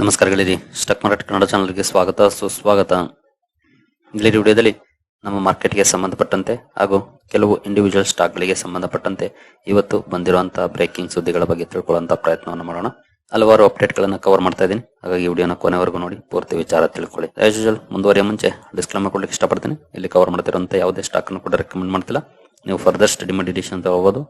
ನಮಸ್ಕಾರಗಳಿರಿ stock market Kannada ಚಾನಲ್ಗೆ ಸ್ವಾಗತ, ಸುಸ್ವಾಗತ. ಇಲ್ಲಿ ವಿಡಿಯೋದಲ್ಲಿ ನಮ್ಮ ಮಾರ್ಕೆಟ್ಗೆ ಸಂಬಂಧಪಟ್ಟಂತೆ ಹಾಗೂ ಕೆಲವು ಇಂಡಿವಿಜುವಲ್ ಸ್ಟಾಕ್ಗಳಿಗೆ ಸಂಬಂಧಪಟ್ಟಂತೆ ಇವತ್ತು ಬಂದಿರುವಂತಹ ಬ್ರೇಕಿಂಗ್ ಸುದ್ದಿಗಳ ಬಗ್ಗೆ ತಿಳ್ಕೊಳ್ಳುವಂತಹ ಪ್ರಯತ್ನವನ್ನು ಮಾಡೋಣ. ಹಲವಾರು ಅಪ್ಡೇಟ್ ಗಳನ್ನ ಕವರ್ ಮಾಡ್ತಾ ಇದ್ದೀನಿ. ಹಾಗಾಗಿ ವಿಡಿಯೋನ ಕೊನೆವರೆಗೂ ನೋಡಿ, ಪೂರ್ತಿ ವಿಚಾರ ತಿಳ್ಕೊಳ್ಳಿ. ಆಸ್ ಯೂಶುವಲ್ ಮುಂದುವರಿಯ ಮುಂಚೆ ಡಿಸ್ಕ್ಲೇಮರ್ ಕೊಡ್ಲಿಕ್ಕೆ ಇಷ್ಟಪಡ್ತೀನಿ. ಇಲ್ಲಿ ಕವರ್ ಮಾಡ್ತಿರುವಂತಹ ಯಾವುದೇ ಸ್ಟಾಕ್ ಅನ್ನು ಕೂಡ ರೆಕಮೆಂಡ್ ಮಾಡ್ತಿಲ್ಲ. ನೀವು ಫರ್ದರ್ ಸ್ಟಡಿ ಮಾಡಿ ಡಿಸಿಷನ್ ತಗೋಬಹುದು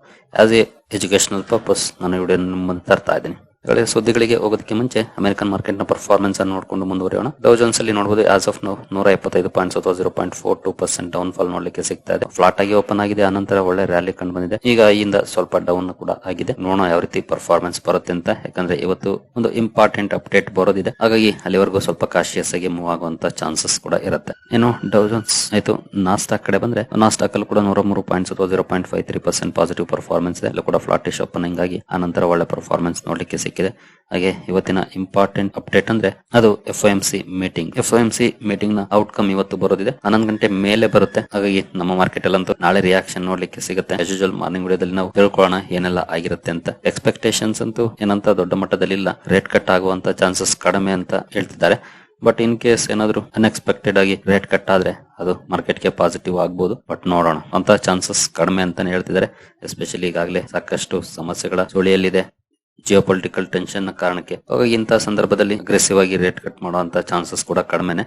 ಆಸ್ ಎ ಎಜುಕೇಶನಲ್ ಪರ್ಪಸ್ ನಾನು ವಿಡಿಯೋ ಮುಂದೆ ತರ್ತಾ ಇದ್ದೀನಿ. ಗಳೇ ಸುದ್ದಿಗಳಿಗೆ ಹೋಗೋದಕ್ಕೆ ಮುಂಚೆ ಅಮೆರಿಕನ್ ಮಾರ್ಕೆಟ್ನ ಪರ್ಫಾರ್ಮೆನ್ಸ್ ಅನ್ನು ನೋಡಿಕೊಂಡು ಮುಂದುವರಿಯೋಣ. ಡೌ ಜೋನ್ಸ್ ಅಲ್ಲಿ ನೋಡಬಹುದು ಆಸ್ ಆಫ್ ನೂರ ಎಪ್ಪತ್ತೈದು ಪಾಯಿಂಟ್ಸ್ ಅಥವಾ zero point four two percent down fall ನೋಡ್ಲಿಕ್ಕೆ ಸಿಗ್ತಾ ಇದೆ. ಫ್ಲಾಟ್ ಆಗಿ ಓಪನ್ ಆಗಿದೆ. ಆನಂತರ ಒಳ್ಳೆ ರ್ಯಾಲಿ ಕಂಡು ಬಂದಿದೆ. ಈಗ ಇಂದ ಸ್ವಲ್ಪ ಡೌನ್ ಕೂಡ ಆಗಿದೆ. ನೋಡೋಣ ಯಾವ ರೀತಿ ಪರ್ಫಾರ್ಮೆನ್ಸ್ ಬರುತ್ತೆ ಅಂತ. ಯಾಕಂದ್ರೆ ಇವತ್ತು ಒಂದು ಇಂಪಾರ್ಟೆಂಟ್ ಅಪ್ಡೇಟ್ ಬರೋದಿದೆ. ಹಾಗಾಗಿ ಅಲ್ಲಿವರೆಗೂ ಸ್ವಲ್ಪ ಕಾಶಿಯಸ್ ಆಗಿ ಮೂವ್ ಆಗುವಂತ ಚಾನ್ಸಸ್ ಕೂಡ ಇರುತ್ತೆ. ಏನು ಡೌ ಜೋನ್ಸ್ ಆಯ್ತು ನಾಸ್ಟಾಕ್ ಕಡೆ ಬಂದ್ರೆ ನಾಸ್ಟಾಕ್ ಅಲ್ಲಿ ಕೂಡ ನೂರ ಮೂರು ಪಾಯಿಂಟ್ಸ್ ಅಥವಾ zero point five three percent positive performance ಇದೆ. ಅಲ್ಲಿ ಕೂಡ ಫ್ಲಾಟಿಶ್ ಓಪನಿಂಗ್ ಆಗಿ ಆನಂತರ ಒಳ್ಳೆ ಪರ್ಫಾರ್ಮೆನ್ಸ್ ನೋಡ್ಲಿಕ್ಕೆ ಸಿಕ್ಕಿದೆ ಹಾಗೆ ಇವತ್ತಿನ ಇಂಪಾರ್ಟೆಂಟ್ ಅಪ್ಡೇಟ್ ಅಂದ್ರೆ ಅದು F M C meeting F M C ಮೀಟಿಂಗ್ನ outcome ಇವತ್ತು ಬರೋದಿದೆ. ಹನ್ನೊಂದು ಗಂಟೆ ಮೇಲೆ ಬರುತ್ತೆ. ಹಾಗಾಗಿ ನಮ್ಮ ಮಾರ್ಕೆಟ್ ಅಲ್ಲಂತೂ ನಾಳೆ ರಿಯಾಕ್ಷನ್ ನೋಡ್ಲಿಕ್ಕೆ ಸಿಗುತ್ತೆ. ಯೂಶುವಲ್ ಮಾರ್ನಿಂಗ್ ವಿಡಿಯೋದಲ್ಲಿ ನಾವು ತಿಳ್ಕೊಳ್ಳೋಣ ಏನೆಲ್ಲ ಆಗಿರುತ್ತೆ ಅಂತ. ಎಕ್ಸ್ಪೆಕ್ಟೇಷನ್ಸ್ ಅಂತೂ ಏನಂತ ದೊಡ್ಡ ಮಟ್ಟದಲ್ಲಿ ಇಲ್ಲ. ರೇಟ್ ಕಟ್ ಆಗುವಂತ ಚಾನ್ಸಸ್ ಕಡಿಮೆ ಅಂತ ಹೇಳ್ತಿದ್ದಾರೆ. ಬಟ್ ಇನ್ ಕೇಸ್ ಏನಾದ್ರು ಅನ್ಎಕ್ಸ್ಪೆಕ್ಟೆಡ್ ಆಗಿ ರೇಟ್ ಕಟ್ ಆದ್ರೆ ಅದು ಮಾರ್ಕೆಟ್ಗೆ ಪಾಸಿಟಿವ್ ಆಗ್ಬಹುದು ಬಟ್ ನೋಡೋಣ. ಅಂತ ಚಾನ್ಸಸ್ ಕಡಿಮೆ ಅಂತಾನೆ ಹೇಳ್ತಿದ್ದಾರೆ. ಎಸ್ಪೆಷಲಿ ಈಗಾಗಲೇ ಸಾಕಷ್ಟು ಸಮಸ್ಯೆಗಳ ಸುಳಿಯಲ್ಲಿದೆ. ಜಿಯೋ ಪೊಲಿಟಿಕಲ್ ಟೆನ್ಷನ್ ಕಾರಣಕ್ಕೆ. ಅವಾಗ ಇಂತಹ ಸಂದರ್ಭದಲ್ಲಿ ಅಗ್ರೆಸಿವ್ ಆಗಿ ರೇಟ್ ಕಟ್ ಮಾಡುವಂತ ಚಾನ್ಸಸ್ ಕೂಡ ಕಡಿಮೆನೆ.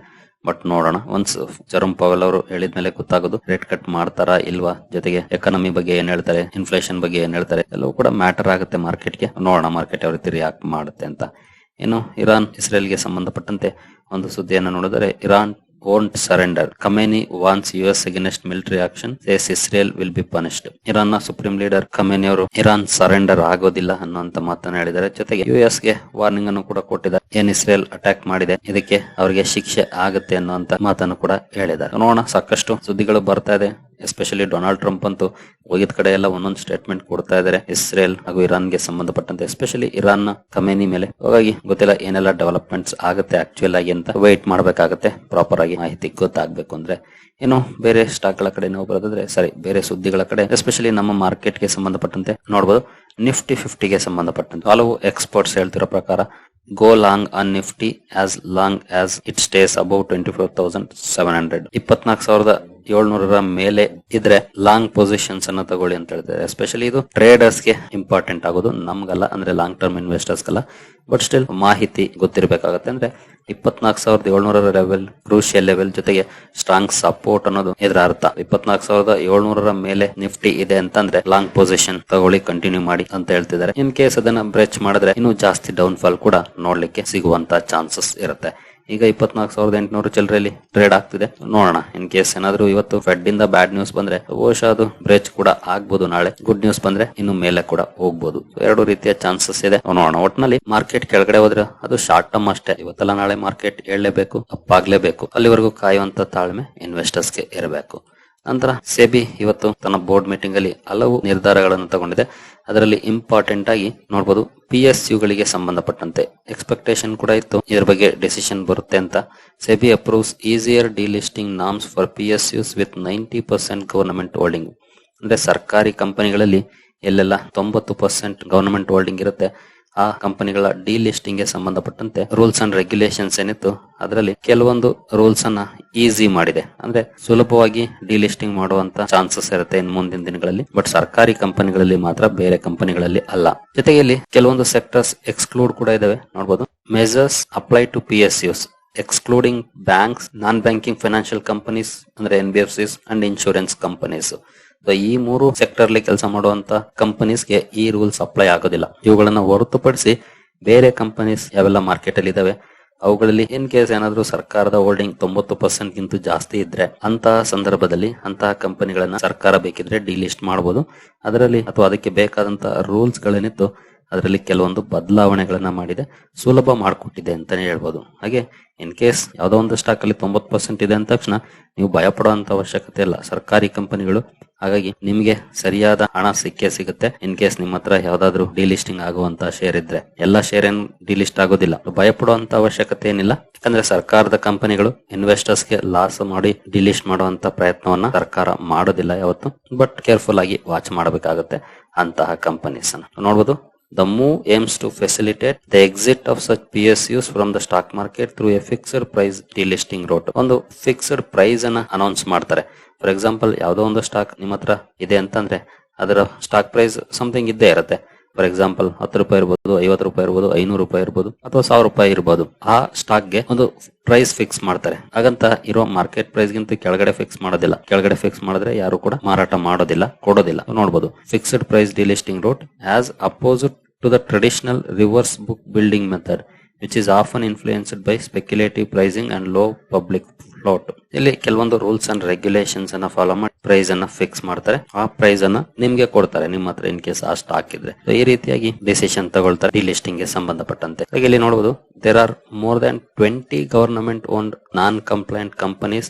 ಬಟ್ ನೋಡೋಣ ಒನ್ಸ್ ಜರಮ್ ಪವಲ್ ಅವರು ಹೇಳಿದ ಮೇಲೆ ಗೊತ್ತಾಗೋದು ರೇಟ್ ಕಟ್ ಮಾಡ್ತಾರಾ ಇಲ್ವಾ? ಜೊತೆಗೆ ಎಕಾನಮಿ ಬಗ್ಗೆ ಏನ್ ಹೇಳ್ತಾರೆ ಇನ್ಫ್ಲೇಷನ್ ಬಗ್ಗೆ ಏನ್ ಹೇಳ್ತಾರೆ, ಎಲ್ಲವೂ ಕೂಡ ಮ್ಯಾಟರ್ ಆಗುತ್ತೆ ಮಾರ್ಕೆಟ್ಗೆ ನೋಡೋಣ ಮಾರ್ಕೆಟ್ ಯಾವ ರೀತಿ ರಿಯಾಕ್ಟ್ ಮಾಡುತ್ತೆ ಅಂತ. ಇನ್ನು ಇರಾನ್, ಇಸ್ರೇಲ್ಗೆ ಸಂಬಂಧಪಟ್ಟಂತೆ ಒಂದು ಸುದ್ದಿಯನ್ನು ನೋಡಿದರೆ, Iran won't surrender. Khamenei wants US against military action, says Israel will be punished. ಇರಾನ್ನ ಸುಪ್ರೀಂ ಲೀಡರ್ ಖಮೇನಿ ಅವರು ಇರಾನ್ ಸರೆಂಡರ್ ಆಗೋದಿಲ್ಲ ಅನ್ನುವಂತ ಮಾತನ್ನ ಹೇಳಿದ್ದಾರೆ. ಜೊತೆಗೆ ಯುಎಸ್ಗೆ ವಾರ್ನಿಂಗ್ ಅನ್ನು ಕೂಡ ಕೊಟ್ಟಿದ್ದಾರೆ. ಏನ್ ಇಸ್ರೇಲ್ ಅಟ್ಯಾಕ್ ಮಾಡಿದೆ ಇದಕ್ಕೆ ಅವರಿಗೆ ಶಿಕ್ಷೆ ಆಗುತ್ತೆ ಅನ್ನುವಂತ ಮಾತನ್ನು ಕೂಡ ಹೇಳಿದ್ದಾರೆ. ನೋಡೋಣ ಸಾಕಷ್ಟು ಸುದ್ದಿಗಳು ಬರ್ತಾ ಇದೆ. ಎಸ್ಪೆಷಲಿ ಡೊನಾಲ್ಡ್ ಟ್ರಂಪ್ ಅಂತೂ ಹೋಗಿದ ಕಡೆ ಎಲ್ಲ ಒಂದೊಂದು ಸ್ಟೇಟ್ಮೆಂಟ್ ಕೊಡ್ತಾ ಇದ್ದಾರೆ ಇಸ್ರೇಲ್ ಹಾಗೂ ಇರಾನ್ಗೆ ಸಂಬಂಧಪಟ್ಟಂತೆ ಎಸ್ಪೆಷಲಿ ಇರಾನ್ನ ಕಮೇನಿ ಮೇಲೆ. ಹಾಗಾಗಿ ಗೊತ್ತಿಲ್ಲ ಏನೆಲ್ಲ ಡೆವಲಪ್ಮೆಂಟ್ಸ್ ಆಗುತ್ತೆ ಆಕ್ಚುಯಲ್ ಆಗಿ ಅಂತ. ವೇಟ್ ಮಾಡಬೇಕಾಗುತ್ತೆ. ಪ್ರಾಪರ್ ಆಗಿ ಮಾಹಿತಿ ಗೊತ್ತಾಗಬೇಕು ಅಂದ್ರೆ. ಏನು ಬೇರೆ ಸ್ಟಾಕ್ಗಳ ಕಡೆ ನಾವು ಬರೋದಾದ್ರೆ, ಸರಿ, ಬೇರೆ ಸುದ್ದಿಗಳ ಕಡೆ ಎಸ್ಪೆಷಲಿ ನಮ್ಮ ಮಾರ್ಕೆಟ್ಗೆ ಸಂಬಂಧಪಟ್ಟಂತೆ ನೋಡಬಹುದು ನಿಫ್ಟಿ ಫಿಫ್ಟಿಗೆ ಸಂಬಂಧಪಟ್ಟಂತೆ. ಹಲವು ಎಕ್ಸ್ಪರ್ಟ್ಸ್ ಹೇಳ್ತಿರೋ ಪ್ರಕಾರ go long on Nifty as long as it stays above twenty four thousand seven hundred ಇಪ್ಪತ್ನಾಲ್ಕು ಸಾವಿರದ ಏಳ್ನೂರರ ಮೇಲೆ ಇದ್ರೆ ಲಾಂಗ್ ಪೊಸಿಷನ್ಸ್ ಅನ್ನ ತಗೊಳ್ಳಿ ಅಂತ ಹೇಳ್ತಾರೆ. ಎಸ್ಪೆಷಲಿ ಇದು ಟ್ರೇಡರ್ಸ್ಗೆ ಇಂಪಾರ್ಟೆಂಟ್ ಆಗೋದು. ನಮ್ಗಲ್ಲ, ಅಂದ್ರೆ ಲಾಂಗ್ ಟರ್ಮ್ ಇನ್ವೆಸ್ಟರ್ಸ್ಗಲ್ಲ ಬಟ್ ಸ್ಟಿಲ್ ಮಾಹಿತಿ ಗೊತ್ತಿರಬೇಕಾಗತ್ತೆ. ಅಂದ್ರೆ ಇಪ್ಪತ್ನಾಲ್ಕು ಸಾವಿರದ ಏಳ್ನೂರರ ಲೆವೆಲ್ ಕ್ರೂಷಿಯಲ್ ಲೆವೆಲ್ ಜೊತೆಗೆ ಸ್ಟ್ರಾಂಗ್ ಸಪೋರ್ಟ್ ಅನ್ನೋದು ಇದರ ಅರ್ಥ. ಇಪ್ಪತ್ನಾಲ್ಕು ಸಾವಿರದ ಏಳ್ನೂರರ ಮೇಲೆ ನಿಫ್ಟಿ ಇದೆ ಅಂತಂದ್ರೆ ಲಾಂಗ್ ಪೊಸಿಷನ್ ತಗೊಳ್ಳಿ ಕಂಟಿನ್ಯೂ ಮಾಡಿ ಅಂತ ಹೇಳ್ತಿದ್ದಾರೆ. ಇನ್ ಕೇಸ್ ಅದನ್ನ ಬ್ರೆಚ್ ಮಾಡಿದ್ರೆ ಇನ್ನೂ ಜಾಸ್ತಿ ಡೌನ್ ಫಾಲ್ ಕೂಡ ನೋಡ್ಲಿಕ್ಕೆ ಸಿಗುವಂತ ಚಾನ್ಸಸ್ ಇರುತ್ತೆ. ಈಗ ಇಪ್ಪತ್ನಾಲ್ಕು ಸಾವಿರದ ಎಂಟುನೂರು ಚಿಲ್ಲರೆಯಲ್ಲಿ ಟ್ರೇಡ್ ಆಗ್ತಿದೆ. ನೋಡೋಣ ಇನ್ ಕೇಸ್ ಏನಾದ್ರು ಇವತ್ತು ಫೆಡ್ ಇಂದ ಬ್ಯಾಡ್ ನ್ಯೂಸ್ ಬಂದ್ರೆ ಬಹುಶಃ ಅದು ಬ್ರೇಚ್ ಕೂಡ ಆಗ್ಬೋದು ನಾಳೆ. ಗುಡ್ ನ್ಯೂಸ್ ಬಂದ್ರೆ ಇನ್ನು ಮೇಲೆ ಕೂಡ ಹೋಗ್ಬೋದು. ಎರಡು ರೀತಿಯ ಚಾನ್ಸಸ್ ಇದೆ. ನೋಡೋಣ, ಒಟ್ನಲ್ಲಿ ಮಾರ್ಕೆಟ್ ಕೆಳಗಡೆ ಹೋದ್ರೆ ಅದು ಶಾರ್ಟ್ ಟರ್ಮ್ ಅಷ್ಟೇ. ಇವತ್ತಲ್ಲ ನಾಳೆ ಮಾರ್ಕೆಟ್ ಏಳಲೇಬೇಕು ಅಪ್ಪಾಗ್ಲೇಬೇಕು ಅಲ್ಲಿವರೆಗೂ ಕಾಯುವಂತ ತಾಳ್ಮೆ ಇನ್ವೆಸ್ಟರ್ಸ್ಗೆ ಇರಬೇಕು. ನಂತರ ಸೆಬಿ ಇವತ್ತು ತನ್ನ ಬೋರ್ಡ್ ಮೀಟಿಂಗ್ ಅಲ್ಲಿ ಹಲವು ನಿರ್ಧಾರಗಳನ್ನು ತಗೊಂಡಿದೆ. ಅದರಲ್ಲಿ ಇಂಪಾರ್ಟೆಂಟ್ ಆಗಿ ನೋಡಬಹುದು ಪಿ ಎಸ್ ಯುಗಳಿಗೆ ಸಂಬಂಧಪಟ್ಟಂತೆ ಎಕ್ಸ್ಪೆಕ್ಟೇಷನ್ ಕೂಡ ಇತ್ತು. ಇದರ ಬಗ್ಗೆ ಡಿಸಿಷನ್ ಬರುತ್ತೆ ಅಂತ. SEBI approves easier delisting norms for P S Us with ninety percent government holding ಅಂದ್ರೆ ಸರ್ಕಾರಿ ಕಂಪನಿಗಳಲ್ಲಿ ಎಲ್ಲೆಲ್ಲ ತೊಂಬತ್ತು ಪರ್ಸೆಂಟ್ ಗವರ್ನಮೆಂಟ್ ಹೋಲ್ಡಿಂಗ್ ಇರುತ್ತೆ. ಆ ಕಂಪನಿಗಳ ಡಿಲಿಸ್ಟಿಂಗ್ಗೆ ಸಂಬಂಧಪಟ್ಟಂತೆ ರೂಲ್ಸ್ ಅಂಡ್ ರೆಗ್ಯುಲೇಷನ್ಸ್ ಏನಿತ್ತು, ಅದರಲ್ಲಿ ಕೆಲವೊಂದು ರೂಲ್ಸ್ ಅನ್ನ ಈಸಿ ಮಾಡಿದೆ. ಅಂದ್ರೆ ಸುಲಭವಾಗಿ ಡಿಲಿಸ್ಟಿಂಗ್ ಮಾಡುವಂತ ಚಾನ್ಸಸ್ ಇರುತ್ತೆ ಇನ್ ಮುಂದಿನ ದಿನಗಳಲ್ಲಿ ಬಟ್ ಸರ್ಕಾರಿ ಕಂಪನಿಗಳಲ್ಲಿ ಮಾತ್ರ, ಬೇರೆ ಕಂಪನಿಗಳಲ್ಲಿ ಅಲ್ಲ. ಜೊತೆಗೆ ಇಲ್ಲಿ ಕೆಲವೊಂದು ಸೆಕ್ಟರ್ಸ್ ಎಕ್ಸ್ಕ್ಲೂಡ್ ಕೂಡ ಇದಾವೆ. ನೋಡಬಹುದು measures apply to P S Us excluding banks non banking financial companies ಅಂದ್ರೆ N B F Cs and insurance companies ಈ ಮೂರು ಸೆಕ್ಟರ್ ಅಲ್ಲಿ ಕೆಲಸ ಮಾಡುವಂತ ಕಂಪನೀಸ್ಗೆ ಈ ರೂಲ್ಸ್ ಅಪ್ಲೈ ಆಗೋದಿಲ್ಲ. ಇವುಗಳನ್ನ ಹೊರತುಪಡಿಸಿ ಬೇರೆ ಕಂಪನೀಸ್ ಯಾವೆಲ್ಲ ಮಾರ್ಕೆಟ್ ಅಲ್ಲಿ ಇದಾವೆ, ಅವುಗಳಲ್ಲಿ ಇನ್ ಕೇಸ್ ಏನಾದ್ರೂ ಸರ್ಕಾರದ ಹೋಲ್ಡಿಂಗ್ ತೊಂಬತ್ತು ಪರ್ಸೆಂಟ್ ಗಿಂತ ಜಾಸ್ತಿ ಇದ್ರೆ ಅಂತಹ ಸಂದರ್ಭದಲ್ಲಿ ಅಂತಹ ಕಂಪನಿಗಳನ್ನ ಸರ್ಕಾರ ಬೇಕಿದ್ರೆ ಡಿಲಿಸ್ಟ್ ಮಾಡಬಹುದು ಅದರಲ್ಲಿ ಅಥವಾ ಅದಕ್ಕೆ ಬೇಕಾದಂತಹ ರೂಲ್ಸ್ ಗಳೇನಿತ್ತು ಅದರಲ್ಲಿ ಕೆಲವೊಂದು ಬದಲಾವಣೆಗಳನ್ನ ಮಾಡಿದೆ, ಸುಲಭ ಮಾಡಿಕೊಟ್ಟಿದೆ ಅಂತಾನೆ ಹೇಳ್ಬೋದು. ಹಾಗೆ ಇನ್ ಕೇಸ್ ಯಾವುದೋ ಒಂದು ಸ್ಟಾಕ್ ಅಲ್ಲಿ ತೊಂಬತ್ತು ಪರ್ಸೆಂಟ್ ಇದೆ ಅಂದ ತಕ್ಷಣ ನೀವು ಭಯ ಪಡುವಂತ ಅವಶ್ಯಕತೆ ಇಲ್ಲ. ಸರ್ಕಾರಿ ಕಂಪನಿಗಳು, ಹಾಗಾಗಿ ನಿಮ್ಗೆ ಸರಿಯಾದ ಹಣ ಸಿಕ್ಕೇ ಸಿಗುತ್ತೆ. ಇನ್ ಕೇಸ್ ನಿಮ್ಮ ಹತ್ರ ಯಾವ್ದಾದ್ರು ಡಿಲಿಸ್ಟಿಂಗ್ ಆಗುವಂತ ಶೇರ್ ಇದ್ರೆ, ಎಲ್ಲಾ ಶೇರ್ ಏನ್ ಡಿಲಿಸ್ಟ್ ಆಗೋದಿಲ್ಲ. ಭಯಪಡುವಂತ ಅವಶ್ಯಕತೆ ಏನಿಲ್ಲ. ಯಾಕಂದ್ರೆ ಸರ್ಕಾರದ ಕಂಪನಿಗಳು ಇನ್ವೆಸ್ಟರ್ಸ್ಗೆ ಲಾಸ್ ಮಾಡಿ ಡಿಲಿಸ್ಟ್ ಮಾಡುವಂತ ಪ್ರಯತ್ನವನ್ನ ಸರ್ಕಾರ ಮಾಡೋದಿಲ್ಲ ಯಾವತ್ತು. ಬಟ್ ಕೇರ್ಫುಲ್ ಆಗಿ ವಾಚ್ ಮಾಡಬೇಕಾಗುತ್ತೆ ಅಂತಹ ಕಂಪನೀಸ್ ನೋಡ್ಬೋದು? The move aims to facilitate the exit of such PSUs from the stock market through a fixed price delisting route. ಒಂದು ಫಿಕ್ಸ್ಡ್ ಪ್ರೈಸ್ ಅನ್ನ ಅನೌನ್ಸ್ ಮಾಡ್ತಾರೆ ಫಾರ್ ಎಕ್ಸಾಂಪಲ್ ಯಾವುದೋ ಒಂದು ಸ್ಟಾಕ್ ನಿಮ್ಮ ಹತ್ರ ಇದೆ ಅಂತಂದ್ರೆ ಅದರ ಸ್ಟಾಕ್ ಪ್ರೈಸ್ ಸಮಥಿಂಗ್ ಇದ್ದೇ ಇರುತ್ತೆ ಫಾರ್ ಎಕ್ಸಾಂಪಲ್ ಹತ್ತು ರೂಪಾಯಿ ಇರ್ಬೋದು, ಐವತ್ತು ರೂಪಾಯಿ ಇರ್ಬೋದು, ಐನೂರು ರೂಪಾಯಿ ಇರ್ಬೋದು, ಅಥವಾ ಸಾವಿರ ರೂಪಾಯಿ ಇರ್ಬೋದು, ಆ ಸ್ಟಾಕ್ಗೆ ಒಂದು ಪ್ರೈಸ್ ಫಿಕ್ಸ್ ಮಾಡ್ತಾರೆ. ಹಾಗಂತ ಇರೋ ಮಾರ್ಕೆಟ್ ಪ್ರೈಸ್ ಗಿಂತ ಕೆಳಗಡೆ ಫಿಕ್ಸ್ ಮಾಡೋದಿಲ್ಲ. ಕೆಳಗಡೆ ಫಿಕ್ಸ್ ಮಾಡಿದ್ರೆ ಯಾರು ಕೂಡ ಮಾರಾಟ ಮಾಡೋದಿಲ್ಲ, ಕೊಡೋದಿಲ್ಲ. ನೋಡಬಹುದು fixed price delisting route as opposite to the traditional reverse book building method which is often influenced by speculative pricing and low public float ಇಲ್ಲಿ ಕೆಲವೊಂದು ರೂಲ್ಸ್ ಅಂಡ್ ರೆಗ್ಯುಲೇಷನ್ಸ್ ಅನ್ನ ಫಾಲೋ ಮಾಡಿ ಪ್ರೈಸ್ ಅನ್ನ ಫಿಕ್ಸ್ ಮಾಡ್ತಾರೆ. ಆ ಪ್ರೈಸ್ ಅನ್ನ ನಿಮ್ಗೆ ಕೊಡ್ತಾರೆ, ನಿಮ್ಮ ಹತ್ರ ಇನ್ ಕೇಸ್ ಆ ಸ್ಟಾಕ್ ಇದ್ರೆ. ಈ ರೀತಿಯಾಗಿ ಡಿಸಿಷನ್ ತಗೊಳ್ತಾರೆ ಡಿಲಿಸ್ಟಿಂಗ್ಗೆ ಸಂಬಂಧಪಟ್ಟಂತೆ. ಇಲ್ಲಿ ನೋಡಬಹುದು there are more than twenty government owned non compliant companies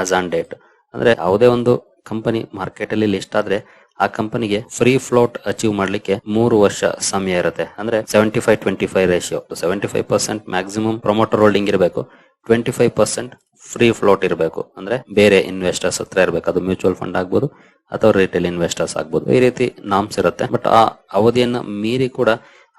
as on date ಅಂದ್ರೆ ಯಾವುದೇ ಒಂದು ಕಂಪನಿ ಮಾರ್ಕೆಟ್ ಅಲ್ಲಿ ಲಿಸ್ಟ್ ಆದ್ರೆ ಆ ಕಂಪನಿಗೆ ಫ್ರೀ ಫ್ಲೋಟ್ ಅಚೀವ್ ಮಾಡ್ಲಿಕ್ಕೆ ಮೂರು ವರ್ಷ ಸಮಯ ಇರುತ್ತೆ. ಅಂದ್ರೆ seventy five twenty five ratio seventy five percent maximum promoter holding ಇರಬೇಕು. Twenty five percent free float ಇರಬೇಕು. ಅಂದ್ರೆ ಬೇರೆ ಇನ್ವೆಸ್ಟರ್ಸ್ ಹತ್ರ ಇರಬೇಕು. ಅದು ಮ್ಯೂಚುವಲ್ ಫಂಡ್ ಆಗ್ಬೋದು ಅಥವಾ ರಿಟೇಲ್ ಇನ್ವೆಸ್ಟರ್ಸ್ ಆಗ್ಬೋದು. ಈ ರೀತಿ ನಾಮ್ಸ್ ಇರುತ್ತೆ. ಬಟ್ ಆ ಅವಧಿಯನ್ನ ಮೀರಿ ಕೂಡ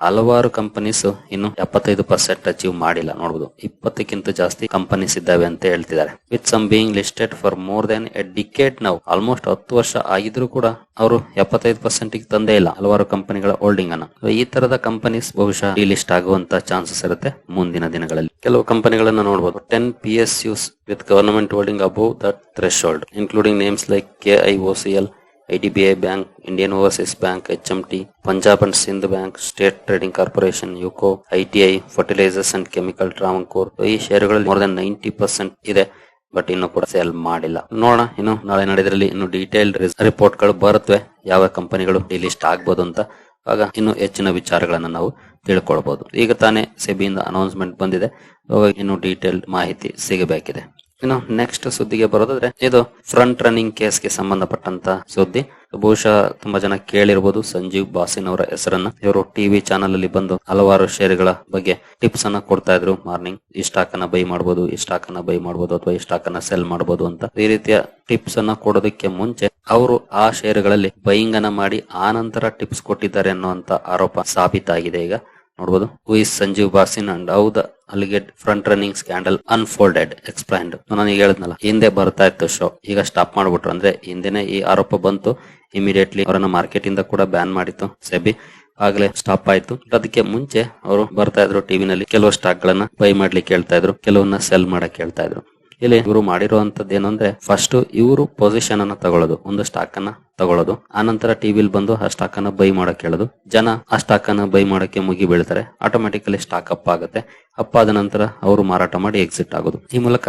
ಹಲವಾರು ಕಂಪನೀಸ್ ಇನ್ನು ಎಪ್ಪತ್ತೈದು ಪರ್ಸೆಂಟ್ ಅಚೀವ್ ಮಾಡಿಲ್ಲ. ನೋಡಬಹುದು ಇಪ್ಪತ್ತಕ್ಕಿಂತ ಜಾಸ್ತಿ ಕಂಪನೀಸ್ ಇದ್ದಾವೆ ಅಂತ ಹೇಳ್ತಿದ್ದಾರೆ. With some being listed for more then a decade ನಾವು ಆಲ್ಮೋಸ್ಟ್ ಹತ್ತು ವರ್ಷ ಆಗಿದ್ರು ಕೂಡ ಅವರು ಎಪ್ಪತ್ತೈದು ಪರ್ಸೆಂಟ್ ತಂದೇ ಇಲ್ಲ ಹಲವಾರು ಕಂಪನಿಗಳ ಹೋಲ್ಡಿಂಗ್ ಅನ್ನ. ಈ ತರದ ಕಂಪನೀಸ್ ಬಹುಶಃ ಲಿಸ್ಟ್ ಆಗುವಂತ ಚಾನ್ಸಸ್ ಇರುತ್ತೆ ಮುಂದಿನ ದಿನಗಳಲ್ಲಿ. ಕೆಲವು ಕಂಪನಿಗಳನ್ನ ನೋಡಬಹುದು ten P S Us with government holding above that threshold including names like K I O C L IDBI bank Indian overseas bank H T Punjab and Sind bank state trading corporation UCO ITI fertilisers and chemical Travancore ಈ ಷೇರುಗಳಲ್ಲಿ more than ninety percent ಇದೆ but ಇನ್ನು ಕೂಡ sale ಮಾಡಿಲ್ಲ. ನೋಡೋಣ, ಇನ್ನು ನಾಳೆ ನಡೆದ್ರಲ್ಲಿ ಇನ್ನು ಡೀಟೇಲ್ಡ್ ರಿಪೋರ್ಟ್ಗಳು ಬರುತ್ತವೆ ಯಾವ ಕಂಪನಿಗಳು ಲಿಸ್ಟ್ ಆಗ್ಬೋದು ಅಂತ. ಆಗ ಇನ್ನು ಹೆಚ್ಚಿನ ವಿಚಾರಗಳನ್ನು ನಾವು ತಿಳ್ಕೊಳ್ಬಹುದು ಈಗ ತಾನೇ ಸೆಬಿಯಿಂದ ಅನೌನ್ಸ್ಮೆಂಟ್ ಬಂದಿದೆ ಇನ್ನು ಡೀಟೇಲ್ಡ್ ಮಾಹಿತಿ ಸಿಗಬೇಕಿದೆ. ಇನ್ನು ನೆಕ್ಸ್ಟ್ ಸುದ್ದಿಗೆ ಬರೋದಾದ್ರೆ, ಇದು ಫ್ರಂಟ್ ರನ್ನಿಂಗ್ ಕೇಸ್ಗೆ ಸಂಬಂಧಪಟ್ಟಂತ ಸುದ್ದಿ. ಬಹುಶಃ ತುಂಬಾ ಜನ ಕೇಳಿರ್ಬೋದು ಸಂಜೀವ್ ಬಾಸಿನ್ ಅವರ ಹೆಸರನ್ನ. ಇವರು ಟಿವಿ ಚಾನಲ್ ಅಲ್ಲಿ ಬಂದು ಹಲವಾರು ಷೇರುಗಳ ಬಗ್ಗೆ ಟಿಪ್ಸ್ ಅನ್ನ ಕೊಡ್ತಾ ಇದ್ರು. ಮಾರ್ನಿಂಗ್ ಈ ಸ್ಟಾಕ್ ಬೈ ಮಾಡಬಹುದು ಈ ಸ್ಟಾಕ್ ಬೈ ಮಾಡಬಹುದು ಅಥವಾ ಈ ಸ್ಟಾಕ್ ಸೆಲ್ ಮಾಡಬಹುದು ಅಂತ ಈ ರೀತಿಯ ಟಿಪ್ಸ್ ಅನ್ನ ಕೊಡೋದಕ್ಕೆ ಮುಂಚೆ ಅವರು ಆ ಷೇರುಗಳಲ್ಲಿ ಬೈಯಿಂಗ್ ಅನ್ನ ಮಾಡಿ ಆ ನಂತರ ಟಿಪ್ಸ್ ಕೊಟ್ಟಿದ್ದಾರೆ ಅನ್ನುವಂತ ಆರೋಪ ಸಾಬೀತಾಗಿದೆ ಈಗ. ನೋಡಬಹುದು who is Sanjeev Bhasin and how the alleged front running scandal unfolded explained ನಾನು ಈಗ ಹೇಳಿದ್ನಲ್ಲ, ಹಿಂದೆ ಬರ್ತಾ ಇತ್ತು ಶೋ ಈಗ ಸ್ಟಾಪ್ ಮಾಡ್ಬಿಟ್ರು. ಅಂದ್ರೆ ಹಿಂದೆನೆ ಈ ಆರೋಪ ಬಂತು. ಇಮಿಡಿಯೇಟ್ಲಿ ಅವರನ್ನ ಮಾರ್ಕೆಟ್ ಇಂದ ಕೂಡ ಬ್ಯಾನ್ ಮಾಡಿತ್ತು. ಸೆಬಿ ಆಗ್ಲೇ ಸ್ಟಾಪ್ ಆಯ್ತು. ಅದಕ್ಕೆ ಮುಂಚೆ ಅವರು ಬರ್ತಾ ಇದ್ರು ಟಿವಿನಲ್ಲಿ ಕೆಲವು ಸ್ಟಾಕ್ ಗಳನ್ನ ಬೈ ಮಾಡ್ಲಿಕ್ಕೆ ಹೇಳ್ತಾ ಇದ್ರು. ಕೆಲವನ್ನ ಸೆಲ್ ಮಾಡಕ್ ಹೇಳ್ತಾ ಇದ್ರು. ಇಲ್ಲಿ ಇವರು ಮಾಡಿರುವಂತದ್ದು ಏನಂದ್ರೆ ಫಸ್ಟ್ ಇವರು ಪೊಸಿಷನ್ ಅನ್ನ ತಗೊಳ್ಳೋದು ಒಂದು ಸ್ಟಾಕ್ ಅನ್ನ ತಗೊಳ್ಳೋದು ಆನಂತರ ಟಿವಿಲ್ ಬಂದು ಆ ಸ್ಟಾಕ್ ಅನ್ನ ಬೈ ಮಾಡಕ್ ಹೇಳೋದು. ಜನ ಆ ಸ್ಟಾಕ್ ಅನ್ನ ಬೈ ಮಾಡಕ್ಕೆ ಮುಗಿ ಬೀಳ್ತಾರೆ. ಆಟೋಮೆಟಿಕಲಿ ಸ್ಟಾಕ್ ಅಪ್ ಆಗುತ್ತೆ. ಅಪ್ ಆದ ನಂತರ ಅವರು ಮಾರಾಟ ಮಾಡಿ ಎಕ್ಸಿಟ್ ಆಗೋದು. ಈ ಮೂಲಕ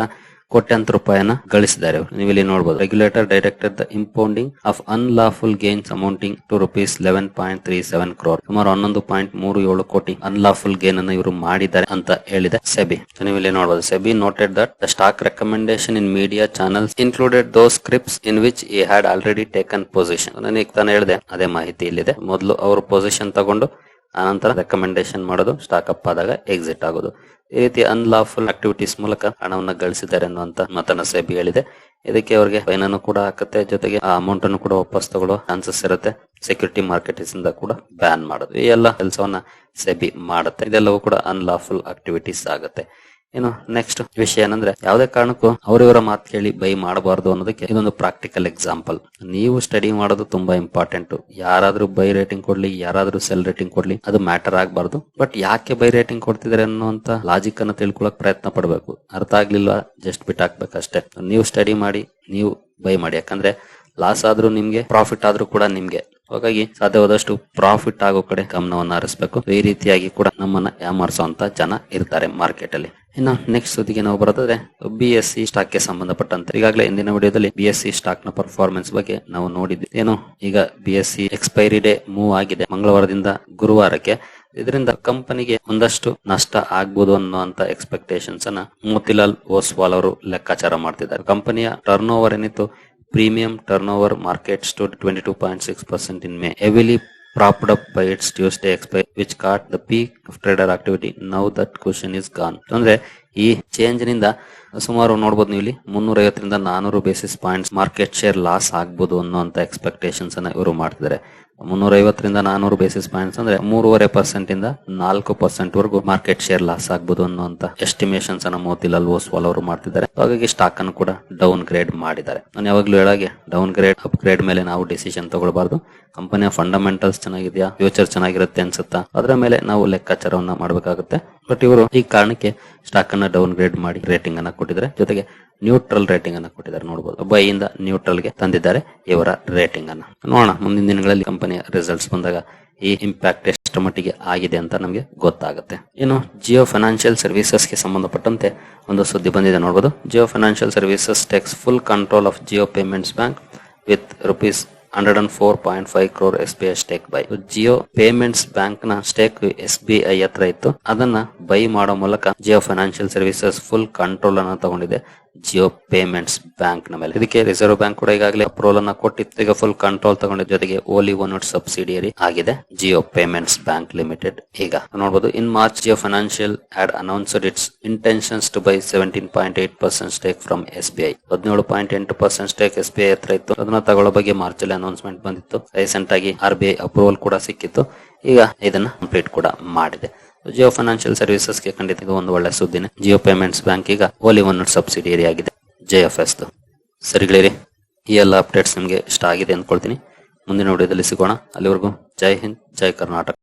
ಕೋಟ್ಯಾಂತರ ರೂಪಾಯಿಯನ್ನ ಗಳಿಸಿದ್ದಾರೆ ನೀವಿಲ್ಲಿ ನೋಡಬಹುದು regulator directed the impounding of unlawful gains amounting to rupees eleven point three seven crore ಸುಮಾರು ಹನ್ನೊಂದು ಪಾಯಿಂಟ್ ಮೂರು ಏಳು ಕೋಟಿ ಅನ್ಲಾಫುಲ್ ಗೇನ್ ಅನ್ನು ಇವರು ಮಾಡಿದ್ದಾರೆ ಅಂತ ಹೇಳಿದೆ ಸೆಬಿ. ನೀವಿಲ್ಲಿ ನೋಡಬಹುದು SEBI noted that the stock recommendation in media channels included those scripts in which he had already taken position ತಾನು ಹೇಳಿದೆ. ಅದೇ ಮಾಹಿತಿ ಇಲ್ಲಿದೆ. ಮೊದಲು ಅವರು ಪೊಸಿಷನ್ ತಗೊಂಡು ಆನಂತರ ರೆಕಮೆಂಡೇಶನ್ ಮಾಡೋದು ಸ್ಟಾಕ್ ಅಪ್ ಆದಾಗ ಎಕ್ಸಿಟ್ ಆಗೋದು. ಈ ರೀತಿ ಅನ್ಲಾಫುಲ್ ಆಕ್ಟಿವಿಟೀಸ್ ಮೂಲಕ ಹಣವನ್ನು ಗಳಿಸಿದ್ದಾರೆ ಅನ್ನುವಂತ ಮತನ ಸೆಬಿ ಹೇಳಿದೆ ಇದಕ್ಕೆ ಅವರಿಗೆ ಫೈನ್ ಅನ್ನು ಕೂಡ ಹಾಕುತ್ತೆ. ಜೊತೆಗೆ ಆ ಅಮೌಂಟ್ ಅನ್ನು ಕೂಡ ವಾಪಸ್ ತಗೊಳ್ಳೋ ಚಾನ್ಸಸ್ ಇರುತ್ತೆ. ಸೆಕ್ಯೂರಿಟಿ ಮಾರ್ಕೆಟ್ಸ್ ಇಂದ ಕೂಡ ಬ್ಯಾನ್ ಮಾಡೋದು. ಈ ಎಲ್ಲ ಕೆಲಸವನ್ನ ಸೆಬಿ ಮಾಡುತ್ತೆ. ಇದೆಲ್ಲವೂ ಕೂಡ ಅನ್ಲಾಫುಲ್ ಆಕ್ಟಿವಿಟೀಸ್ ಆಗುತ್ತೆ. ಇನ್ನು ನೆಕ್ಸ್ಟ್ ವಿಷಯ ಏನಂದ್ರೆ ಯಾವುದೇ ಕಾರಣಕ್ಕೂ ಅವರಿವರ ಮಾತು ಕೇಳಿ ಬೈ ಮಾಡಬಾರದು ಅನ್ನೋದಕ್ಕೆ ಇದೊಂದು ಪ್ರಾಕ್ಟಿಕಲ್ ಎಕ್ಸಾಂಪಲ್ ನೀವು ಸ್ಟಡಿ ಮಾಡೋದು ತುಂಬಾ ಇಂಪಾರ್ಟೆಂಟ್ ಯಾರಾದ್ರೂ ಬೈ ರೇಟಿಂಗ್ ಕೊಡ್ಲಿ, ಯಾರಾದ್ರೂ ಸೆಲ್ ರೇಟಿಂಗ್ ಕೊಡ್ಲಿ, ಅದು ಮ್ಯಾಟರ್ ಆಗಬಾರ್ದು. ಬಟ್ ಯಾಕೆ ಬೈ ರೇಟಿಂಗ್ ಕೊಡ್ತಿದ್ರೆ ಅನ್ನುವಂತ ಲಾಜಿಕ್ ಅನ್ನ ತಿಳ್ಕೊಳಕ್ ಪ್ರಯತ್ನ ಪಡಬೇಕು. ಅರ್ಥ ಆಗ್ಲಿಲ್ಲ ಜಸ್ಟ್ ಬಿಟ್ ಹಾಕ್ಬೇಕಷ್ಟೇ. ನೀವು ಸ್ಟಡಿ ಮಾಡಿ, ನೀವು ಬೈ ಮಾಡಿ. ಯಾಕಂದ್ರೆ ಲಾಸ್ ಆದ್ರೂ ನಿಮ್ಗೆ ಪ್ರಾಫಿಟ್ ಆದ್ರೂ ಕೂಡ ನಿಮ್ಗೆ. ಹಾಗಾಗಿ ಸಾಧ್ಯವಾದಷ್ಟು ಪ್ರಾಫಿಟ್ ಆಗೋ ಕಡೆ ಗಮನವನ್ನ ಹರಿಸಬೇಕು. ಈ ರೀತಿಯಾಗಿ ಕೂಡ ನಮ್ಮನ್ನ ಯಾಮಾರಿಸುವಂತ ಜನ ಇರ್ತಾರೆ ಮಾರ್ಕೆಟ್ ಅಲ್ಲಿ. ಇನ್ನು ನೆಕ್ಸ್ಟ್ ಸುದ್ದಿಗೆ ನಾವು ಬರೋದಾದ್ರೆ ಬಿ ಎಸ್ ಸಿ ಸ್ಟಾಕ್ಗೆ ಸಂಬಂಧಪಟ್ಟಂತೆ. ಈಗಾಗಲೇ ಇಂದಿನ ವಿಡಿಯೋದಲ್ಲಿ ಬಿ ಎಸ್ ಸಿ ಸ್ಟಾಕ್ನ ಪರ್ಫಾರ್ಮೆನ್ಸ್ ಬಗ್ಗೆ ನಾವು ನೋಡಿದ್ವಿ. ಏನು? ಈಗ B S C expiry day move ಆಗಿದೆ ಮಂಗಳವಾರದಿಂದ ಗುರುವಾರಕ್ಕೆ. ಇದರಿಂದ ಕಂಪನಿಗೆ ಒಂದಷ್ಟು ನಷ್ಟ ಆಗ್ಬೋದು ಅನ್ನುವಂತ ಎಕ್ಸ್ಪೆಕ್ಟೇಷನ್ಸ್ ಅನ್ನ ಮೋತಿಲಾಲ್ ಓಸ್ವಾಲ್ ಅವರು ಲೆಕ್ಕಾಚಾರ ಮಾಡ್ತಿದ್ದಾರೆ. ಕಂಪನಿಯ ಟರ್ನ್ ಓವರ್ ಏನಿತ್ತು? Premium turnover market stood twenty two point six percent in May heavily propped up by its Tuesday expiry, which caught the peak of trader activity. Now that cushion is gone. ಈ ಚೇಂಜ್ನಿಂದ ಸುಮಾರು ನೋಡಬಹುದು ನೀವು ಇಲ್ಲಿ ಮುನ್ನೂರ ಐವತ್ತರಿಂದ ನಾನೂರು basis points market share loss ಆಗ್ಬೋದು ಅನ್ನೋಂತ ಎಕ್ಸ್ಪೆಕ್ಟೇಷನ್ಸ್ ಅನ್ನ ಇವರು ಮಾಡ್ತಿದ್ದಾರೆ. ಮುನ್ನೂರ ಐವತ್ತರಿಂದ ನಾನೂರು ಬೇಸಿಸ್ ಪಾಯಿಂಟ್ಸ್ ಅಂದ್ರೆ ಮೂರುವರೆ ಪರ್ಸೆಂಟ್ ಇಂದ ನಾಲ್ಕು ಪರ್ಸೆಂಟ್ ವರೆಗೂ ಮಾರ್ಕೆಟ್ ಶೇರ್ ಲಾಸ್ ಆಗ್ಬೋದು ಅನ್ನೋಂತ ಎಸ್ಟಿಮೇಷನ್ಸ್ ಅನ್ನ ಮೋತಿಲ್ ಓಸ್ವಾಲ್ ಅವರು ಮಾಡ್ತಿದ್ದಾರೆ. ಹಾಗಾಗಿ ಸ್ಟಾಕ್ ಅನ್ನು ಕೂಡ ಡೌನ್ ಗ್ರೇಡ್ ಮಾಡಿದ್ದಾರೆ. ನಾನು ಯಾವಾಗ್ಲೂ ಹೇಳಾಗೆ ಡೌನ್ ಗ್ರೇಡ್ ಅಪ್ ಗ್ರೇಡ್ ಮೇಲೆ ನಾವು ಡಿಸಿಷನ್ ತಗೊಳ್ಬಾರ್ದು. ಕಂಪನಿಯ ಫಂಡಮೆಂಟಲ್ಸ್ ಚೆನ್ನಾಗಿದೆಯಾ ಫ್ಯೂಚರ್ ಚೆನ್ನಾಗಿರುತ್ತೆ ಅನ್ಸುತ್ತಾ, ಅದರ ಮೇಲೆ ನಾವು ಲೆಕ್ಕಾಚಾರವನ್ನ ಮಾಡಬೇಕಾಗುತ್ತೆ. ಬಟ್ ಇವರು ಈ ಕಾರಣಕ್ಕೆ ಸ್ಟಾಕ್ ಅನ್ನ ಡೌನ್ ಗ್ರೇಡ್ ಮಾಡಿ ರೇಟಿಂಗ್ ಅನ್ನ ಕೊಟ್ಟಿದ್ದಾರೆ. ಜೊತೆಗೆ ನ್ಯೂಟ್ರಲ್ ರೇಟಿಂಗ್ ಅನ್ನ ಕೊಟ್ಟಿದ್ದಾರೆ. ನೋಡಬಹುದು ಬೈಯಿಂದ ನ್ಯೂಟ್ರಲ್ಗೆ ತಂದಿದ್ದಾರೆ ಇವರ ರೇಟಿಂಗ್ ಅನ್ನ. ನೋಡೋಣ. ಮುಂದಿನ ದಿನಗಳಲ್ಲಿ ಕಂಪನಿಯ ರಿಸಲ್ಟ್ಸ್ ಬಂದಾಗ ಈ ಇಂಪ್ಯಾಕ್ಟ್ ಎಷ್ಟು ಮಟ್ಟಿಗೆ ಆಗಿದೆ ಅಂತ ನಮಗೆ ಗೊತ್ತಾಗುತ್ತೆ. ಇನ್ನು ಜಿಯೋ ಫೈನಾನ್ಷಿಯಲ್ ಸರ್ವಿಸಸ್ಗೆ ಸಂಬಂಧಪಟ್ಟಂತೆ ಒಂದು ಸುದ್ದಿ ಬಂದಿದೆ. ನೋಡಬಹುದು Jio financial services takes full control of Jio payments bank with rupees hundred and four point five crore S B I stake by Jio payments ಬ್ಯಾಂಕ್ನ ಸ್ಟೇಕ್ ಎಸ್ ಬಿ ಐ ಹತ್ರ ಇತ್ತು. ಅದನ್ನ ಬೈ ಮಾಡೋ ಮೂಲಕ Jio financial services full control ಅನ್ನ ತಗೊಂಡಿದೆ. Jio payments ಬ್ಯಾಂಕ್ನ ಮೇಲೆ. ಇದಕ್ಕೆ ರಿಸರ್ವ್ ಬ್ಯಾಂಕ್ ಕೂಡ ಈಗಾಗಲೇ ಅಪ್ರೂವಲ್ ಅನ್ನ ಕೊಟ್ಟಿತ್ತು. ಈಗ ಫುಲ್ ಕಂಟ್ರೋಲ್ ತಗೊಂಡಿದ್ದ ಜೊತೆಗೆ ಓಲಿ ಒನ್ ಸಬ್ಸಿಡಿಯರಿ ಆಗಿದೆ. ಜಿಯೋ ಪೇಮೆಂಟ್ಸ್ ಬ್ಯಾಂಕ್ ಲಿಮಿಟೆಡ್ ಈಗ. ನೋಡಬಹುದು in March Jio financial had announced its intentions to buy seventeen point eight percent stake from S B I ಹದಿನೇಳು ಪಾಯಿಂಟ್ ಎಂಟು percent stake S B I ಹತ್ರ ಇತ್ತು. ಅದನ್ನ ತಗೊಳ್ಳೋ ಬಗ್ಗೆ ಮಾರ್ಚ್ ಅಲ್ಲಿ ಅನೌನ್ಸ್ಮೆಂಟ್ ಬಂದಿತ್ತು. ರೀಸೆಂಟ್ ಆಗಿ ಆರ್ ಬಿ ಐ ಅಪ್ರೂವಲ್ ಕೂಡ ಸಿಕ್ಕಿತ್ತು. ಈಗ ಇದನ್ನ ಕಂಪ್ಲೀಟ್ ಕೂಡ ಮಾಡಿದೆ. ಜಿಯೋ ಫೈನಾನ್ಷಿಯಲ್ ಸರ್ವಿಸಸ್ಗೆ ಖಂಡಿತ ಒಂದು ಒಳ್ಳೆ ಸುದ್ದಿನೇ. ಜಿಯೋ ಪೇಮೆಂಟ್ಸ್ ಬ್ಯಾಂಕ್ ಈಗ ಓಲಿ ಒನ್ ಸಬ್ಸಿಡಿಯರಿ ಆಗಿದೆ. ಜೆ ಎಫ್ ಎಸ್ ಸರಿಗಳಿರಿ ಈ ಎಲ್ಲ ಅಪ್ಡೇಟ್ಸ್ ನಿಮಗೆ ಇಷ್ಟ ಆಗಿದೆ ಅಂದ್ಕೊಳ್ತೀನಿ. ಮುಂದಿನ ವಿಡಿಯೋದಲ್ಲಿ ಸಿಗೋಣ. ಅಲ್ಲಿವರೆಗೂ ಜೈ ಹಿಂದ್, ಜೈ ಕರ್ನಾಟಕ.